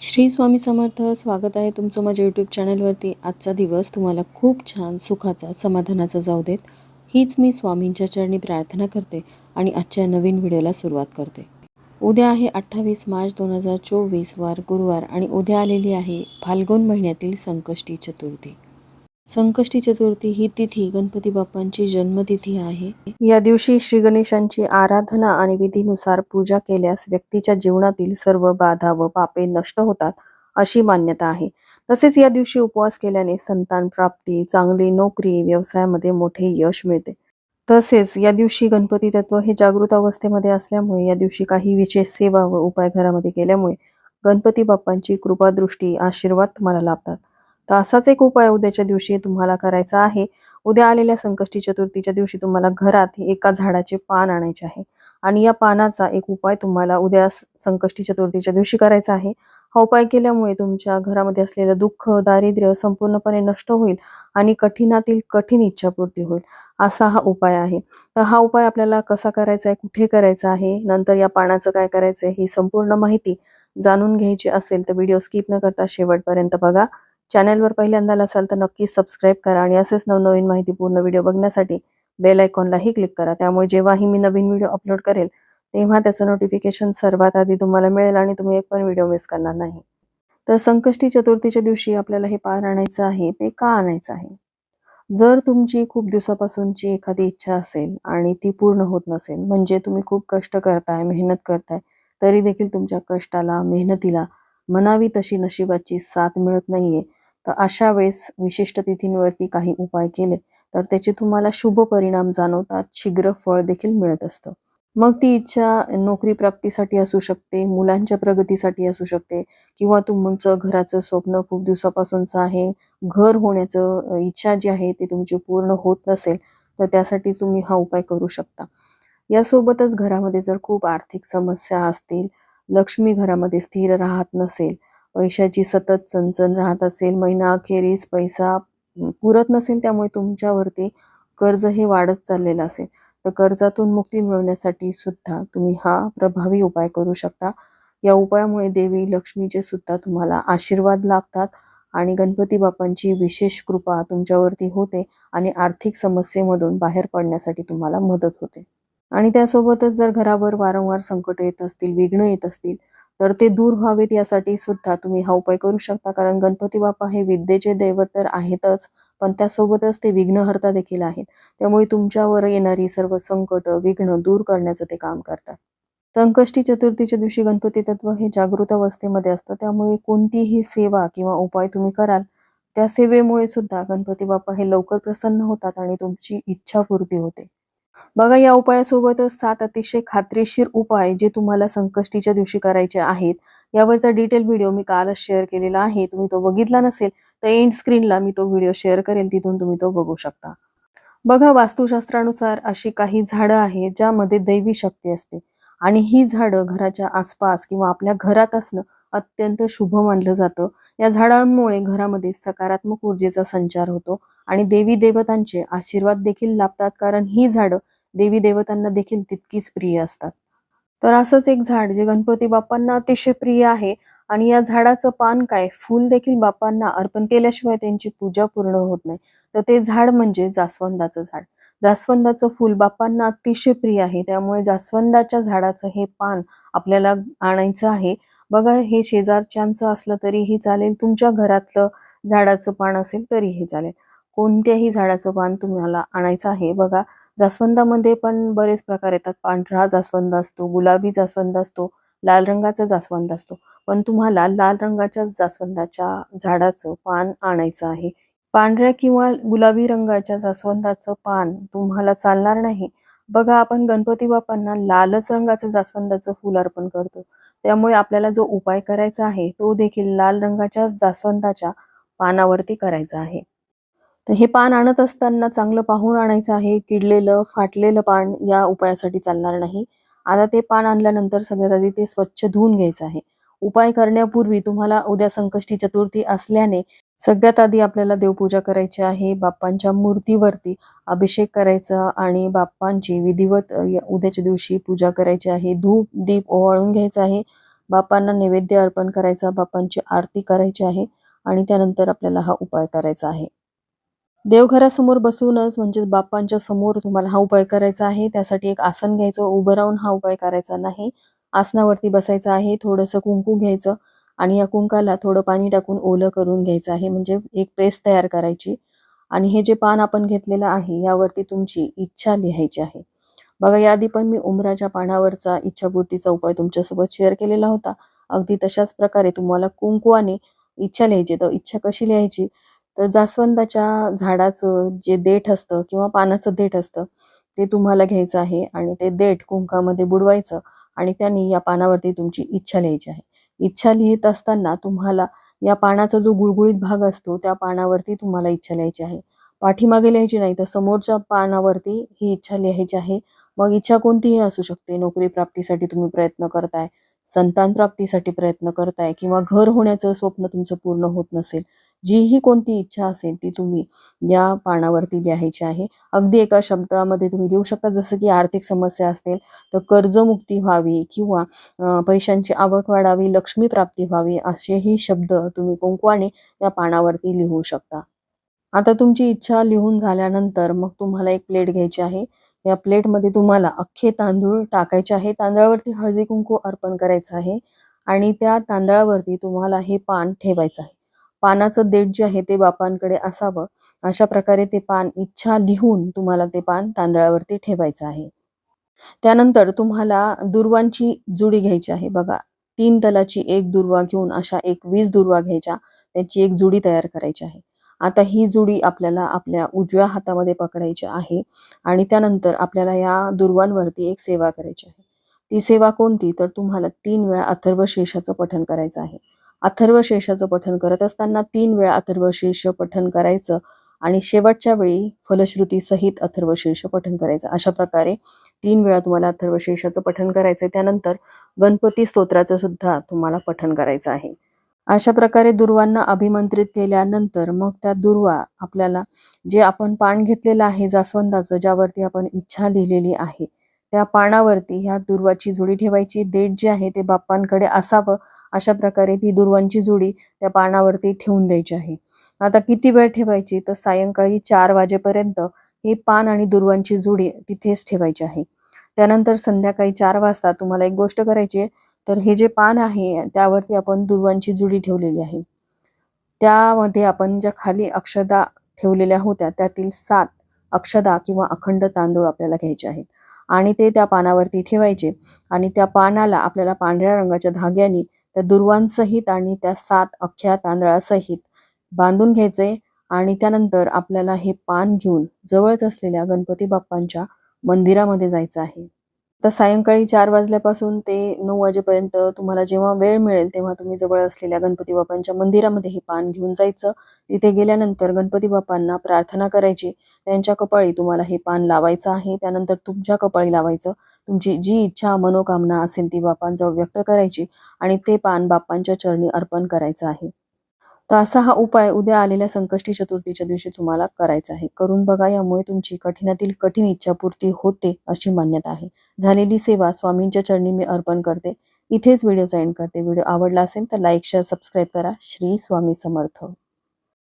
श्री स्वामी समर्थ स्वागत आहे तुमचं माझ्या यूट्यूब चॅनलवरती आजचा दिवस तुम्हाला खूप छान सुखाचा समाधानाचा जाऊ देत. हीच मी स्वामींच्या चरणी प्रार्थना करते आणि आजच्या नवीन व्हिडिओला सुरुवात करते. उद्या आहे अठ्ठावीस मार्च दोन हजार चोवीस वार गुरुवार आणि उद्या आलेली आहे फाल्गुन महिन्यातील संकष्टी चतुर्थी. संकष्टी चतुर्थी ही तिथी गणपती बाप्पांची जन्मतिथी आहे. या दिवशी श्री गणेशांची आराधना आणि विधीनुसार पूजा केल्यास व्यक्तीच्या जीवनातील सर्व बाधा व पापे नष्ट होतात अशी मान्यता आहे. तसेच या दिवशी उपवास केल्याने संतान प्राप्ती चांगली नोकरी व्यवसायामध्ये मोठे यश मिळते. तसेच या दिवशी गणपती तत्व हे जागृत अवस्थेमध्ये असल्यामुळे या दिवशी काही विशेष सेवा व उपाय घरामध्ये केल्यामुळे गणपती बाप्पांची कृपादृष्टी आशीर्वाद तुम्हाला लाभतात. तर असाच एक उपाय उद्याच्या दिवशी तुम्हाला करायचा आहे. उद्या आलेल्या संकष्टी चतुर्थीच्या दिवशी तुम्हाला घरात एका झाडाचे पान आणायचे आहे. आणि या पानाचा एक उपाय तुम्हाला उद्या संकष्टी चतुर्थीच्या दिवशी करायचा आहे. हा उपाय केल्यामुळे तुमच्या घरामध्ये असलेलं दुःख दारिद्र्य संपूर्णपणे नष्ट होईल आणि कठीणातील कठीण इच्छापूर्ती होईल. असा हा उपाय आहे. तर हा उपाय आपल्याला कसा करायचा आहे कुठे करायचा आहे नंतर या पानाचं काय करायचं आहे ही संपूर्ण माहिती जाणून घ्यायची असेल तर व्हिडिओ स्किप न करता शेवटपर्यंत बघा. चॅनलवर पहिल्यांदा असाल तर नक्कीच सबस्क्राईब करा आणि असेच नवनवीन माहितीपूर्ण व्हिडिओ बघण्यासाठी बेल आयकॉनलाही क्लिक करा. त्यामुळे जेव्हाही मी नवीन व्हिडिओ अपलोड करेल तेव्हा त्याचं नोटिफिकेशन सर्वात आधी तुम्हाला मिळेल आणि तुम्ही एक पण व्हिडिओ मिस करणार नाही. तर संकष्टी चतुर्थीच्या दिवशी आपल्याला हे पार आणायचं आहे ते का आणायचं आहे? जर तुमची खूप दिवसापासूनची एखादी इच्छा असेल आणि ती पूर्ण होत नसेल म्हणजे तुम्ही खूप कष्ट करताय मेहनत करताय तरी देखील तुमच्या कष्टाला मेहनतीला मनावी तशी नशिबाची साथ मिळत नाहीये. तर अशा वेळेस विशिष्ट तिथींवरती काही उपाय केले तर त्याचे तुम्हाला शुभ परिणाम जाणवतात शीघ्र फळ देखील मिळत असतं. मग ती इच्छा नोकरी प्राप्तीसाठी असू शकते मुलांच्या प्रगतीसाठी असू शकते किंवा तुमचं घराचं स्वप्न खूप दिवसापासूनचं आहे घर होण्याचं इच्छा जी आहे ती तुमची पूर्ण होत नसेल तर त्यासाठी तुम्ही हा उपाय करू शकता. यासोबतच घरामध्ये जर खूप आर्थिक समस्या असतील लक्ष्मी घरामध्ये स्थिर राहत नसेल पैशाची सतत चणचण राहत असेल महिना अखेरीस पैसा पुरत नसेल त्यामुळे तुमच्यावरती कर्ज हे वाढत चाललेलं असेल. तर कर्जातून मुक्ती मिळवण्यासाठी सुद्धा तुम्ही हा प्रभावी उपाय करू शकता. या उपायामुळे देवी लक्ष्मीचे सुद्धा तुम्हाला आशीर्वाद लागतात आणि गणपती बाप्पांची विशेष कृपा तुमच्यावरती होते आणि आर्थिक समस्येमधून बाहेर पडण्यासाठी तुम्हाला मदत होते. आणि त्यासोबतच जर घरावर वारंवार संकट येत असतील विघ्न येत असतील तर ते दूर व्हावेत यासाठी सुद्धा तुम्ही हा उपाय करू शकता. कारण गणपती बाप्पा हे विद्येचे दैवत तर आहेतच पण त्यासोबतच ते विघ्नहर्ता देखील आहेत. त्यामुळे तुमच्यावर येणारी सर्व संकट विघ्न दूर करण्याचं ते काम करतात. संकष्टी चतुर्थीच्या दिवशी गणपती तत्व हे जागृत अवस्थेमध्ये असतं. त्यामुळे कोणतीही सेवा किंवा उपाय तुम्ही कराल त्या सेवेमुळे सुद्धा गणपती बाप्पा हे लवकर प्रसन्न होतात आणि तुमची इच्छापूर्ती होते. बघा या उपायासोबतच सात अतिशय खात्रीशीर उपाय जे तुम्हाला संकष्टीच्या दिवशी करायचे आहेत यावरचा डिटेल व्हिडिओ मी कालच शेअर केलेला आहे. तुम्ही तो बघितला नसेल तर एंड स्क्रीनला मी तो व्हिडिओ शेअर करेल तिथून तुम्ही तो बघू शकता. बघा वास्तुशास्त्रानुसार अशी काही झाडं आहेत ज्यामध्ये दैवी शक्ती असते आणि ही झाडं घराच्या आसपास किंवा आपल्या घरात असणं अत्यंत शुभ मानलं जातं. या झाडांमुळे घरामध्ये सकारात्मक ऊर्जेचा संचार होतो आणि देवी देवतांचे आशीर्वाद देखील लाभतात कारण ही झाडं देवी देवतांना देखील तितकीच प्रिय असतात. तर असंच एक झाड जे गणपती बाप्पांना अतिशय प्रिय आहे आणि या झाडाचं पान काय फूल देखील बाप्पांना अर्पण केल्याशिवाय त्यांची पूजा पूर्ण होत नाही. तर ते झाड म्हणजे जास्वंदाचं झाड. जास्वंदाचं फूल बाप्पांना अतिशय प्रिय आहे त्यामुळे जास्वंदाच्या झाडाचं हे पान आपल्याला आणायचं आहे. बघा हे शेजारच्यांचं असलं तरीही चालेल तुमच्या घरातलं झाडाचं पान असेल तरीही चालेल. कोणत्याही झाडाचं पान तुम्हाला आणायचं आहे. बघा जास्वंदामध्ये पण बरेच प्रकार येतात. पांढरा जास्वंद असतो गुलाबी जास्वंद असतो लाल रंगाचा जास्वंद असतो. पण तुम्हाला लाल रंगाच्या जास्वंदाच्या झाडाचं पान आणायचं आहे. पांढऱ्या किंवा गुलाबी रंगाच्या जास्वंदाचं पान तुम्हाला चालणार नाही. बघा आपण गणपती बाप्पांना लालच रंगाचं जास्वंदाचं फुल अर्पण करतो. त्यामुळे आपल्याला जो उपाय करायचा आहे तो देखील लाल रंगाच्या जास्वंदाच्या पानावरती करायचा आहे. तर हे पान आणत असताना चांगलं पाहून आणायचं आहे किडलेलं फाटलेलं पान या उपायासाठी चालणार नाही. आता ते पान आणल्यानंतर सगळ्यात आधी ते स्वच्छ धुवून घ्यायचं आहे. उपाय करण्यापूर्वी तुम्हाला उद्या संकष्टी चतुर्थी असल्याने सगळ्यात आधी आपल्याला देवपूजा करायची आहे बाप्पांच्या मूर्तीवरती अभिषेक करायचा आणि बाप्पांची विधिवत उद्याच्या दिवशी पूजा करायची आहे. धूप दीप ओवाळून घ्यायचा आहे. बाप्पांना नैवेद्य अर्पण करायचा बाप्पांची आरती करायची आहे आणि त्यानंतर आपल्याला हा उपाय करायचा आहे. देवघरासमोर बसूनच म्हणजेच बाप्पांच्या समोर तुम्हाला हा उपाय करायचा आहे. त्यासाठी एक आसन घ्यायचं उभं राहून हा उपाय करायचा नाही. आसनावरती बसायचं आहे थोडंसं कुंकू घ्यायचं आणि या कुंकाला थोडं पाणी टाकून ओलं करून घ्यायचं आहे. म्हणजे एक पेस्ट तयार करायची आणि हे जे पान आपण घेतलेलं आहे यावरती तुमची इच्छा लिहायची आहे. बघा याआधी पण मी उमराच्या पानावरचा इच्छापूर्तीचा उपाय तुमच्यासोबत शेअर केलेला होता. अगदी तशाच प्रकारे तुम्हाला कुंकुवाने इच्छा लिहायची तर इच्छा कशी लिहायची? तर जास्वंदाच्या झाडाचं जे देठ असतं किंवा पानाचं देठ असतं ते तुम्हाला घ्यायचं आहे आणि ते देठ कुंकामध्ये बुडवायचं आणि त्यांनी या पानावरती तुमची इच्छा लिहायची आहे. इच्छा लिहित असताना तुम्हाला या पानाचा जो गुळगुळीत भाग असतो त्या पानावरती तुम्हाला इच्छा लिहायची आहे. पाठीमागे लिहायची नाही तर समोरच्या पानावरती ही इच्छा लिहायची आहे. मग इच्छा कोणतीही असू शकते. नोकरी प्राप्तीसाठी तुम्ही प्रयत्न करताय संतान प्राप्तीसाठी प्रयत्न करताय किंवा घर होण्याचं स्वप्न तुमचं पूर्ण होत नसेल जीही कोणती इच्छा असेल ती तुम्ही या पानावरती लिहायची आहे. अगदी एका शब्दामध्ये तुम्ही लिहू शकता जसं की आर्थिक समस्या असतील तर कर्जमुक्ती व्हावी किंवा पैशांची आवक वाढावी लक्ष्मी प्राप्ती व्हावी असेही शब्द तुम्ही कुंकवाने या पानावरती लिहू शकता. आता तुमची इच्छा लिहून झाल्यानंतर मग तुम्हाला एक प्लेट घ्यायची आहे. या प्लेटमध्ये तुम्हाला अख्खे तांदूळ टाकायचे आहे. तांदळावरती हळदी कुंकू अर्पण करायचं आहे आणि त्या तांदळावरती तुम्हाला हे पान ठेवायचं आहे. पानाचं देठ जे आहे ते बापांकडे असावं. अशा प्रकारे ते पान इच्छा लिहून तुम्हाला ते पान तांदळावरती ठेवायचं आहे. त्यानंतर तुम्हाला दुर्वांची जुडी घ्यायची आहे. बघा तीन तलाची एक दुर्वा घेऊन अशा एक वीस दुर्वा घ्यायच्या. त्याची एक जुडी तयार करायची आहे. आता ही जुडी आपल्याला आपल्या उजव्या हातामध्ये पकडायची आहे आणि त्यानंतर आपल्याला या दुर्वांवरती एक सेवा करायची आहे. ती सेवा कोणती? तर तुम्हाला तीन वेळा अथर्व शेषाचं पठण करायचं आहे. अथर्व शेषाचं पठन करत असताना तीन वेळा अथर्व शेष पठन करायचं आणि शेवटच्या वेळी फलश्रुती सहित अथर्व शीर्ष करायचं. अशा प्रकारे तीन वेळा तुम्हाला अथर्व शेषाचं पठन करायचं त्यानंतर गणपती स्तोत्राचं सुद्धा तुम्हाला पठन करायचं आहे. अशा प्रकारे दुर्वांना अभिमंत्रित केल्यानंतर मग त्या दुर्वा आपल्याला जे आपण पान घेतलेलं आहे जास्वंदाचं ज्यावरती आपण इच्छा लिहिलेली आहे त्या पानावरती ह्या दुर्वाची जुडी ठेवायची. देठ जे आहे ते बाप्पांकडे असावं. अशा प्रकारे ती दुर्वांची जुडी त्या पानावरती ठेवून द्यायची आहे. आता किती वेळ ठेवायची? तर सायंकाळी चार वाजेपर्यंत हे पान आणि दुर्वांची जुडी तिथेच ठेवायची आहे. त्यानंतर संध्याकाळी चार वाजता तुम्हाला एक गोष्ट करायची आहे. तर हे जे पान आहे त्यावरती आपण दुर्वांची जुडी ठेवलेली आहे. त्यामध्ये आपण ज्या खाली अक्षदा ठेवलेल्या होत्या त्यातील सात अक्षदा किंवा अखंड तांदूळ आपल्याला घ्यायचे आहेत. आणि ते त्या पानावरती ठेवायचे. आणि त्या पानाला आपल्याला पांढऱ्या रंगाच्या धाग्याने त्या दुर्वांसहित आणि त्या सात अख्ख्या तांदळासहित बांधून घ्यायचे. आणि त्यानंतर आपल्याला हे पान घेऊन जवळच असलेल्या गणपती बाप्पांच्या मंदिरामध्ये जायचं आहे. तर सायंकाळी चार वाजल्यापासून ते नऊ वाजेपर्यंत तुम्हाला जेव्हा वेळ मिळेल तेव्हा तुम्ही जवळ असलेल्या गणपती बाप्पांच्या मंदिरामध्ये हे पान घेऊन जायचं. तिथे गेल्यानंतर गणपती बाप्पांना प्रार्थना करायची. त्यांच्या कपाळी तुम्हाला हे पान लावायचं आहे. त्यानंतर तुमच्या कपाळी लावायचं. तुमची जी इच्छा मनोकामना असेल ती बाप्पांजवळ व्यक्त करायची आणि ते पान बाप्पांच्या चरणी अर्पण करायचं आहे. तर असा हा उपाय उद्या आलेल्या संकष्टी चतुर्थीच्या दिवशी तुम्हाला करायचा आहे. करून बघा यामुळे तुमची कठीणातील कठीण इच्छापूर्ती होते अशी मान्यता आहे. झालेली सेवा स्वामींच्या चरणी मी अर्पण करते. इथेच व्हिडिओ एंड करते. व्हिडिओ आवडला असेल तर लाईक शेअर सबस्क्राईब करा. श्री स्वामी समर्थ.